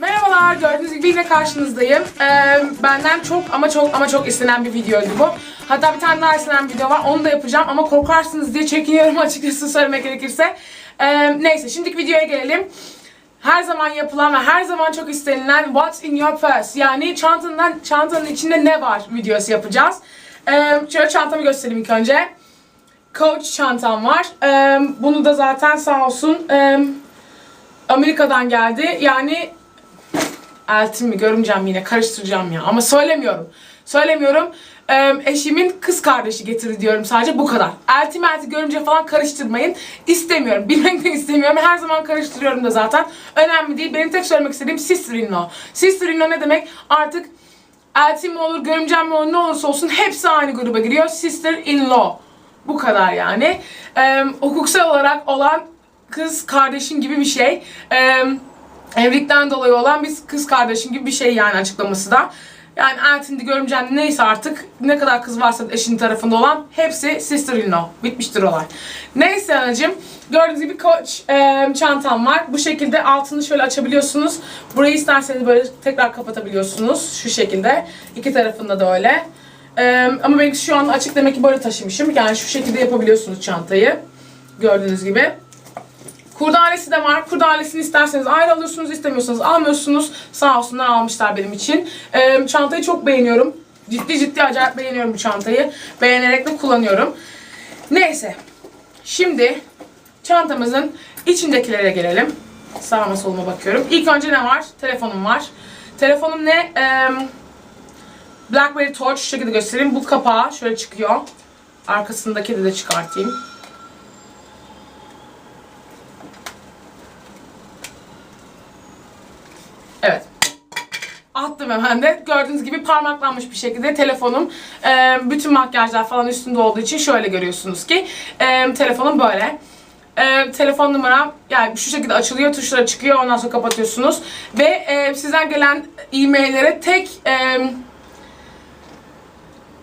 Merhabalar, gördüğünüz gibi yine karşınızdayım. Ee, benden çok ama çok ama çok istenen bir videoydu bu. Hatta bir tane daha istenen bir video var, onu da yapacağım ama korkarsınız diye çekiniyorum açıkçası söylemek gerekirse. Ee, neyse, şimdiki videoya gelelim. Her zaman yapılan ve her zaman çok istenilen What's in your purse? Yani çantanın, çantanın içinde ne var videosu yapacağız. Ee, şöyle çantamı göstereyim ilk önce. Coach çantam var. Ee, bunu da zaten sağ olsun e, Amerika'dan geldi. Yani eltim mi görümcem yine karıştıracağım ya ama söylemiyorum. Söylemiyorum. Ee, eşimin kız kardeşi getirdi diyorum sadece bu kadar. Elti melti görümce falan karıştırmayın. İstemiyorum. Bilmek de istemiyorum. Her zaman karıştırıyorum da zaten. Önemli değil. Benim tek söylemek istediğim sister-in-law. Sister-in-law ne demek? Artık eltim mi olur, görümcem mi olur ne olursa olsun hepsi aynı gruba giriyor. Sister-in-law. Bu kadar yani. Ee, hukuksal olarak olan kız kardeşin gibi bir şey. Ee, evlilikten dolayı olan bir kız kardeşin gibi bir şey yani açıklaması da. Yani eltindi görümcen neyse artık ne kadar kız varsa eşin tarafında olan hepsi sister in law. Bitmiştir olay. Neyse anacığım gördüğünüz gibi Coach e, çantam var. Bu şekilde altını şöyle açabiliyorsunuz. Burayı isterseniz böyle tekrar kapatabiliyorsunuz. Şu şekilde. İki tarafında da öyle. E, ama benimki şu an açık demek ki böyle taşımışım. Yani şu şekilde yapabiliyorsunuz çantayı. Gördüğünüz gibi. Kurdalesi de var. Kurdalesini isterseniz ayrı alıyorsunuz, istemiyorsanız almıyorsunuz. Sağ olsunlar almışlar benim için. Ee, çantayı çok beğeniyorum. Ciddi ciddi acayip beğeniyorum bu çantayı. Beğenerek de kullanıyorum. Neyse. Şimdi çantamızın içindekilere gelelim. Sağıma soluma bakıyorum. İlk önce ne var? Telefonum var. Telefonum ne? Ee, BlackBerry Torch şu şekilde göstereyim. Bu kapağı şöyle çıkıyor. Arkasındaki de, de çıkartayım. Evet. Attım hemen de. Gördüğünüz gibi parmaklanmış bir şekilde telefonum. e, bütün makyajlar falan üstünde olduğu için şöyle görüyorsunuz ki e, telefonum böyle. E, telefon numaram yani şu şekilde açılıyor, tuşlara çıkıyor, ondan sonra kapatıyorsunuz. Ve e, sizden gelen e-maillere tek e,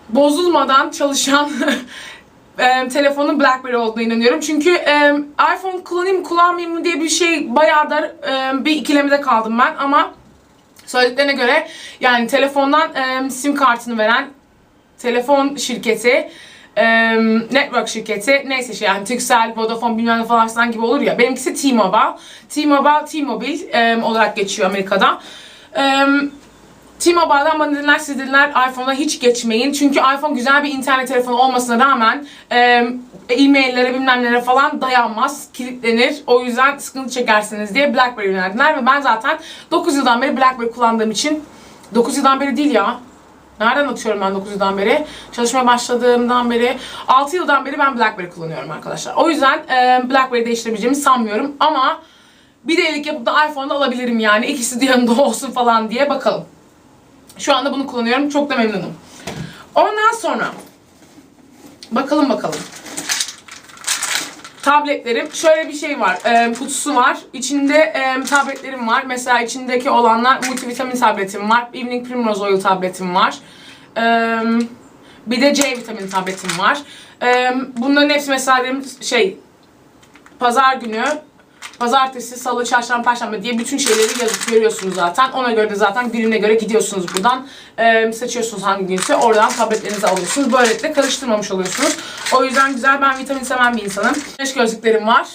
bozulmadan çalışan e, telefonun BlackBerry olduğuna inanıyorum. Çünkü e, iPhone kullanayım kullanmayayım mı diye bir şey bayağıdır e, bir ikilemede kaldım ben ama söylediklerine göre yani telefondan e, sim kartını veren telefon şirketi network şirketi neyse şey yani Turkcell, Vodafone bilmem ne falan filan gibi olur ya benimkisi T-Mobile. T-Mobile, T-Mobile e, olarak geçiyor Amerika'da. E, T-Mobile'dan bana dediler siz dediler iPhone'a hiç geçmeyin. Çünkü iPhone güzel bir internet telefonu olmasına rağmen e-maillere bilmem nelere falan dayanmaz, kilitlenir. O yüzden sıkıntı çekersiniz diye BlackBerry önerdiler ve ben zaten 9 yıldan beri BlackBerry kullandığım için 9 yıldan beri değil ya. Nereden atıyorum ben 9 yıldan beri? Çalışmaya başladığımdan beri 6 yıldan beri ben BlackBerry kullanıyorum arkadaşlar. O yüzden e, BlackBerry değiştirebileceğimi sanmıyorum ama bir delilik yapıp da iPhone'da alabilirim yani. İkisi de yanında olsun falan diye bakalım. Şu anda bunu kullanıyorum. Çok da memnunum. Ondan sonra bakalım bakalım. Tabletlerim. Şöyle bir şey var. E, kutusu var. İçinde e, tabletlerim var. Mesela içindeki olanlar multivitamin tabletim var. Evening Primrose Oil tabletim var. E, bir de C vitamini tabletim var. E, bunların hepsi mesela şey pazar günü Pazartesi, salı, çarşamba, perşembe diye bütün şeyleri yazıp görüyorsunuz zaten. Ona göre de zaten gününe göre gidiyorsunuz buradan. Ee, seçiyorsunuz hangi günse. Oradan tabletlerinizi alıyorsunuz. Böylelikle karıştırmamış oluyorsunuz. O yüzden güzel. Ben vitamin seven bir insanım. Güneş gözlüklerim var.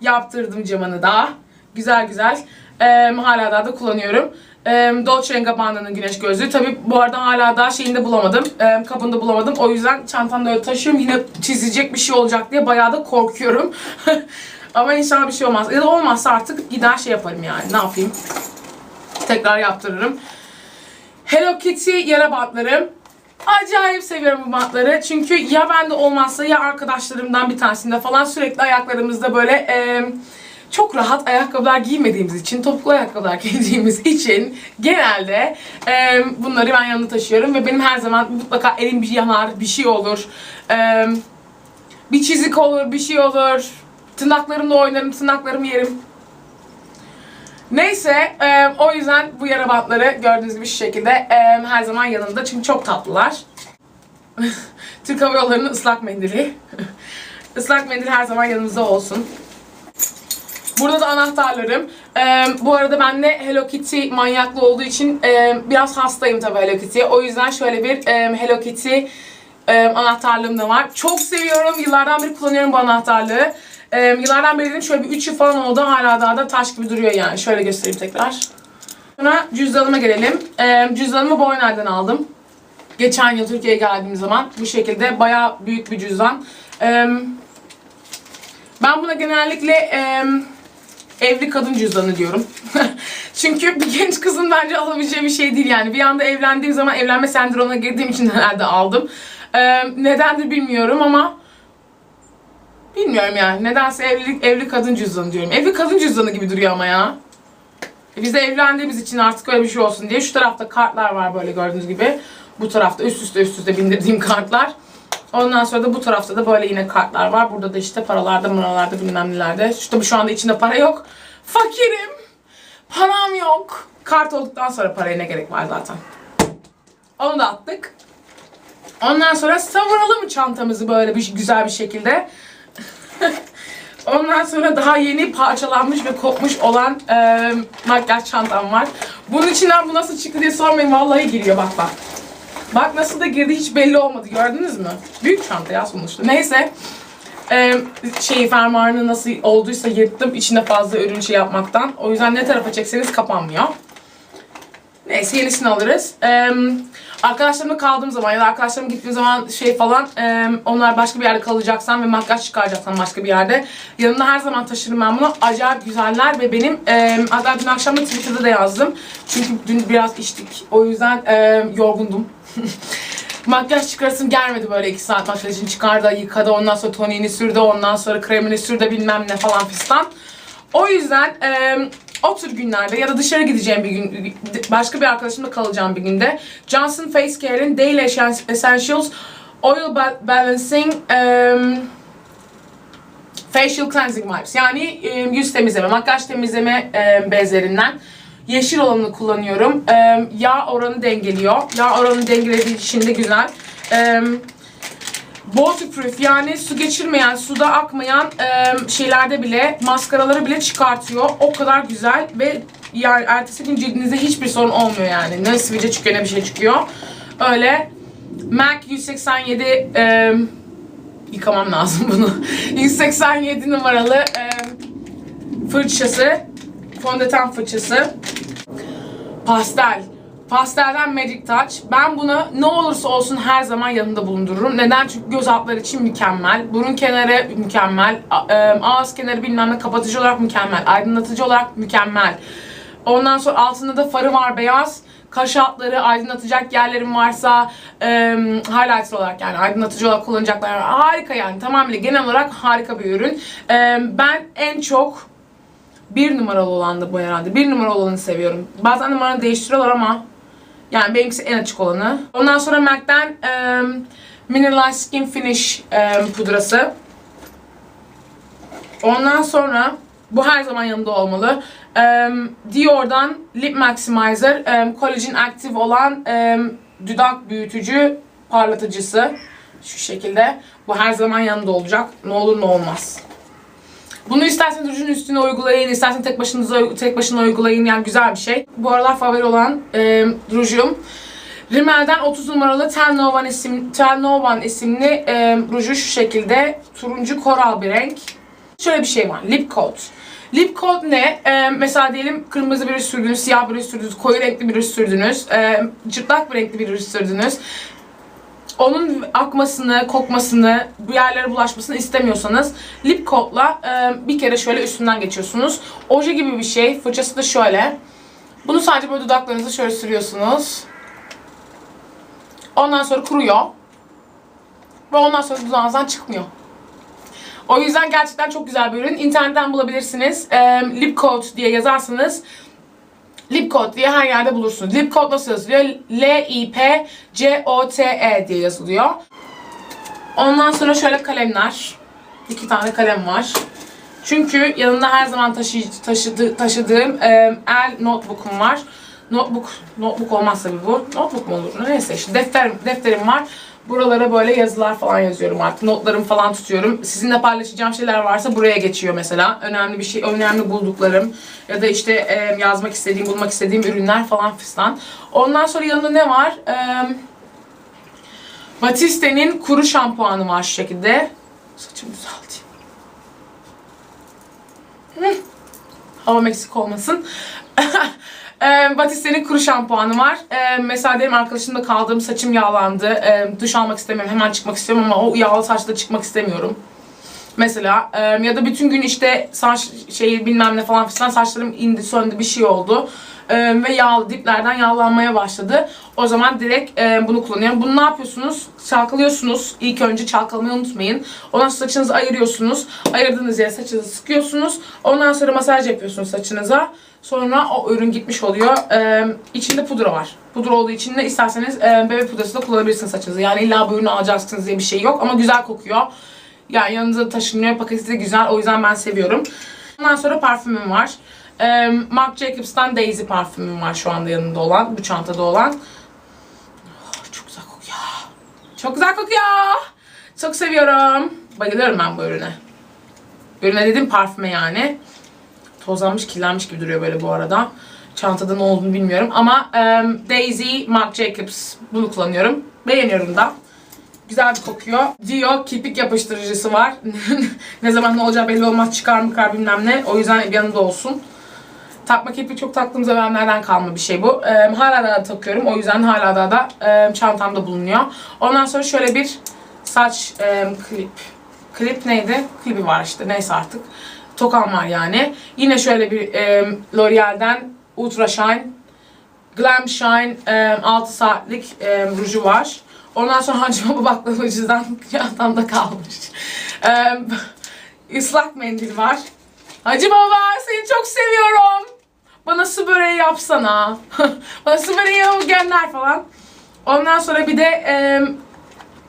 Yaptırdım camını da. Güzel güzel. Ee, hala daha da kullanıyorum. Dolce Gabbana'nın güneş gözlüğü. Tabi bu arada hala daha şeyinde bulamadım. Ee, kabında bulamadım. O yüzden çantamda öyle taşıyorum. Yine çizecek bir şey olacak diye bayağı da korkuyorum. Ama inşallah bir şey olmaz. Ya da olmazsa artık gider şey yaparım yani. Ne yapayım? Tekrar yaptırırım. Hello Kitty yara bantlarım. Acayip seviyorum bu bantları. Çünkü ya bende olmazsa ya arkadaşlarımdan bir tanesinde falan sürekli ayaklarımızda böyle e, çok rahat ayakkabılar giymediğimiz için, topuklu ayakkabılar giydiğimiz için genelde e, bunları ben yanımda taşıyorum ve benim her zaman mutlaka elim bir yanar, bir şey olur. E, bir çizik olur, bir şey olur. Tırnaklarımla oynarım, tırnaklarımı yerim. Neyse, e, o yüzden bu yara bantları gördüğünüz gibi şu şekilde e, her zaman yanımda çünkü çok tatlılar. Türk Hava Yolları'nın ıslak mendili. Islak mendil her zaman yanımızda olsun. Burada da anahtarlarım. Ee, bu arada ben de Hello Kitty manyaklı olduğu için e, biraz hastayım tabii Hello Kitty'ye. O yüzden şöyle bir e, Hello Kitty e, anahtarlığım da var. Çok seviyorum. Yıllardan beri kullanıyorum bu anahtarlığı. E, yıllardan beri dedim şöyle bir 3 yıl falan oldu. Hala daha da taş gibi duruyor yani. Şöyle göstereyim tekrar. Sonra cüzdanıma gelelim. E, cüzdanımı Boyner'den aldım. Geçen yıl Türkiye'ye geldiğim zaman bu şekilde bayağı büyük bir cüzdan. E, ben buna genellikle e, evli kadın cüzdanı diyorum. Çünkü bir genç kızın bence alabileceği bir şey değil yani. Bir anda evlendiğim zaman evlenme sendromuna girdiğim için herhalde aldım. Ee, nedendir bilmiyorum ama bilmiyorum yani. Nedense evlilik evli kadın cüzdanı diyorum. Evli kadın cüzdanı gibi duruyor ama ya. E Biz de evlendiğimiz için artık öyle bir şey olsun diye. Şu tarafta kartlar var böyle gördüğünüz gibi. Bu tarafta üst üste üst üste bindirdiğim kartlar. Ondan sonra da bu tarafta da böyle yine kartlar var. Burada da işte paralarda, mıralarda, bilmem nelerde. Tabii şu anda içinde para yok. Fakirim. Param yok. Kart olduktan sonra paraya ne gerek var zaten. Onu da attık. Ondan sonra savuralım çantamızı böyle bir güzel bir şekilde. Ondan sonra daha yeni parçalanmış ve kopmuş olan e, makyaj çantam var. Bunun içinden bu nasıl çıktı diye sormayın. Vallahi giriyor bak bak. Bak nasıl da girdi hiç belli olmadı. Gördünüz mü? Büyük çanta ya sonuçta. Neyse. Ee, şeyi fermuarını nasıl olduysa yırttım içinde fazla ürün şey yapmaktan. O yüzden ne tarafa çekseniz kapanmıyor. Neyse yenisini alırız. Ee, arkadaşlarımla kaldığım zaman ya da arkadaşlarım gittiğim zaman şey falan e, onlar başka bir yerde kalacaksam ve makyaj çıkaracaksam başka bir yerde yanımda her zaman taşırım ben bunu. Acayip güzeller ve benim e, hatta dün akşam da Twitter'da da yazdım. Çünkü dün biraz içtik. O yüzden e, yorgundum. Makyaj çıkarasım gelmedi böyle iki saat makyajını çıkardı, yıkadı, ondan sonra toniğini sürdü, ondan sonra kremini sürdü bilmem ne falan fistan. O yüzden e, o tür günlerde ya da dışarı gideceğim bir gün, başka bir arkadaşımla kalacağım bir günde Johnson Face Care'in Daily Essentials Oil Ba- Balancing e, Facial Cleansing Wipes yani e, yüz temizleme, makyaj temizleme e, bezlerinden yeşil olanını kullanıyorum. E, yağ oranı dengeliyor. Yağ oranı dengelediği için de güzel. E, waterproof yani su geçirmeyen, suda akmayan e, şeylerde bile, maskaraları bile çıkartıyor. O kadar güzel ve yani ertesi gün cildinizde hiçbir sorun olmuyor yani. Ne sivilce çıkıyor ne bir şey çıkıyor. Öyle MAC 187 e, yıkamam lazım bunu. 187 numaralı e, fırçası, fondöten fırçası. Pastel. Pastelden Magic Touch. Ben bunu ne olursa olsun her zaman yanında bulundururum. Neden? Çünkü göz altları için mükemmel. Burun kenarı mükemmel. e, Ağız kenarı bilmem ne kapatıcı olarak mükemmel. Aydınlatıcı olarak mükemmel. Ondan sonra altında da farı var beyaz. Kaş altları aydınlatacak yerlerim varsa e, highlighter olarak yani aydınlatıcı olarak kullanacaklar harika yani tamamıyla genel olarak harika bir ürün. E, ben en çok bir numaralı olan da bu herhalde. Bir numaralı olanı seviyorum. Bazen numaranı değiştiriyorlar ama yani benimkisi en açık olanı. Ondan sonra MAC'den e, Mineralized Skin Finish e, pudrası. Ondan sonra bu her zaman yanında olmalı. E, Dior'dan Lip Maximizer e, Collagen Active olan e, dudak büyütücü parlatıcısı. Şu şekilde. Bu her zaman yanında olacak. Ne olur ne olmaz. Bunu isterseniz rujun üstüne uygulayın, isterseniz tek başınıza tek başına uygulayın. Yani güzel bir şey. Bu aralar favori olan e, rujum. Rimmel'den 30 numaralı Ten isim, Ten isimli e, ruju şu şekilde. Turuncu koral bir renk. Şöyle bir şey var. Lip coat. Lip coat ne? E, mesela diyelim kırmızı bir ruj sürdünüz, siyah bir ruj sürdünüz, koyu renkli bir ruj sürdünüz, e, cırtlak bir renkli bir ruj sürdünüz onun akmasını, kokmasını, bu yerlere bulaşmasını istemiyorsanız lip coat'la e, bir kere şöyle üstünden geçiyorsunuz. Oje gibi bir şey. Fırçası da şöyle. Bunu sadece böyle dudaklarınıza şöyle sürüyorsunuz. Ondan sonra kuruyor. Ve ondan sonra dudağınızdan çıkmıyor. O yüzden gerçekten çok güzel bir ürün. İnternetten bulabilirsiniz. E, lip coat diye yazarsanız Lip coat diye her yerde bulursunuz. Lip coat nasıl yazılıyor? L-I-P-C-O-T-E diye yazılıyor. Ondan sonra şöyle kalemler. İki tane kalem var. Çünkü yanımda her zaman taşı, taşıdı, taşıdığım e, el notebook'um var. Notebook, notebook olmaz tabii bu. Notebook mu olur? Neyse işte defter, defterim var. Buralara böyle yazılar falan yazıyorum artık. Notlarımı falan tutuyorum. Sizinle paylaşacağım şeyler varsa buraya geçiyor mesela. Önemli bir şey, önemli bulduklarım ya da işte e, yazmak istediğim, bulmak istediğim ürünler falan fistan. Ondan sonra yanında ne var? Eee Batiste'nin kuru şampuanı var şu şekilde. Saçımı düzelteyim. Hı. Havam olmasın. Eee, Batiste'nin kuru şampuanı var. Eee, mesela benim arkadaşımla kaldığım saçım yağlandı. Eee, duş almak istemiyorum. Hemen çıkmak istiyorum ama o yağlı saçla çıkmak istemiyorum. Mesela eee, ya da bütün gün işte saç şeyi bilmem ne falan filan saçlarım indi söndü bir şey oldu. Eee, ve yağlı diplerden yağlanmaya başladı. O zaman direkt eee, bunu kullanıyorum. Bunu ne yapıyorsunuz? Çalkalıyorsunuz. İlk önce çalkalamayı unutmayın. Ondan sonra saçınızı ayırıyorsunuz. Ayırdığınız yere saçınızı sıkıyorsunuz. Ondan sonra masaj yapıyorsunuz saçınıza. Sonra o ürün gitmiş oluyor. Ee, içinde pudra var. Pudra olduğu için de isterseniz e, bebek pudrası da kullanabilirsiniz saçınıza. Yani illa bu ürünü alacaksınız diye bir şey yok ama güzel kokuyor. Yani yanınıza taşınıyor. Paketi de güzel. O yüzden ben seviyorum. Ondan sonra parfümüm var. Ee, Marc Jacobs'tan Daisy parfümüm var şu anda yanında olan. Bu çantada olan. Oh, çok güzel kokuyor. Çok güzel kokuyor. Çok seviyorum. Bayılıyorum ben bu ürüne. Ürüne dedim parfüme yani. Tozlanmış, kirlenmiş gibi duruyor böyle bu arada. Çantada ne olduğunu bilmiyorum. Ama em, Daisy Marc Jacobs bunu kullanıyorum. Beğeniyorum da. Güzel bir kokuyor. Dio kirpik yapıştırıcısı var. ne zaman ne olacağı belli olmaz. Çıkar mı kar bilmem ne. O yüzden yanında olsun. Takma kirpik çok taktığım zamanlardan kalma bir şey bu. Em, hala da takıyorum. O yüzden hala da da em, çantamda bulunuyor. Ondan sonra şöyle bir saç em, klip. Klip neydi? Klibi var işte. Neyse artık. Tokam var yani. Yine şöyle bir e, L'Oreal'den Ultra Shine Glam Shine e, 6 saatlik e, ruju var. Ondan sonra Hacı Baba baklavacıdan çantamda kalmış. E, ıslak mendil var. Hacı Baba seni çok seviyorum. Bana su böreği yapsana. Bana su böreği gönder falan. Ondan sonra bir de e,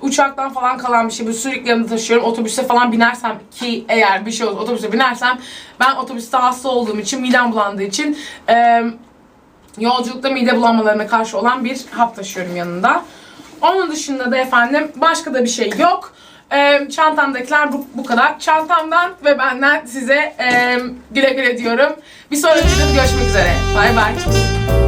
uçaktan falan kalan bir şey. Bu sürekli taşıyorum. Otobüse falan binersem ki eğer bir şey olur otobüse binersem ben otobüste hasta olduğum için midem bulandığı için e, yolculukta mide bulanmalarına karşı olan bir hap taşıyorum yanında. Onun dışında da efendim başka da bir şey yok. Çantamdakiler bu, bu kadar. Çantamdan ve benden size güle güle diyorum. Bir sonraki videoda görüşmek üzere. Bay bay.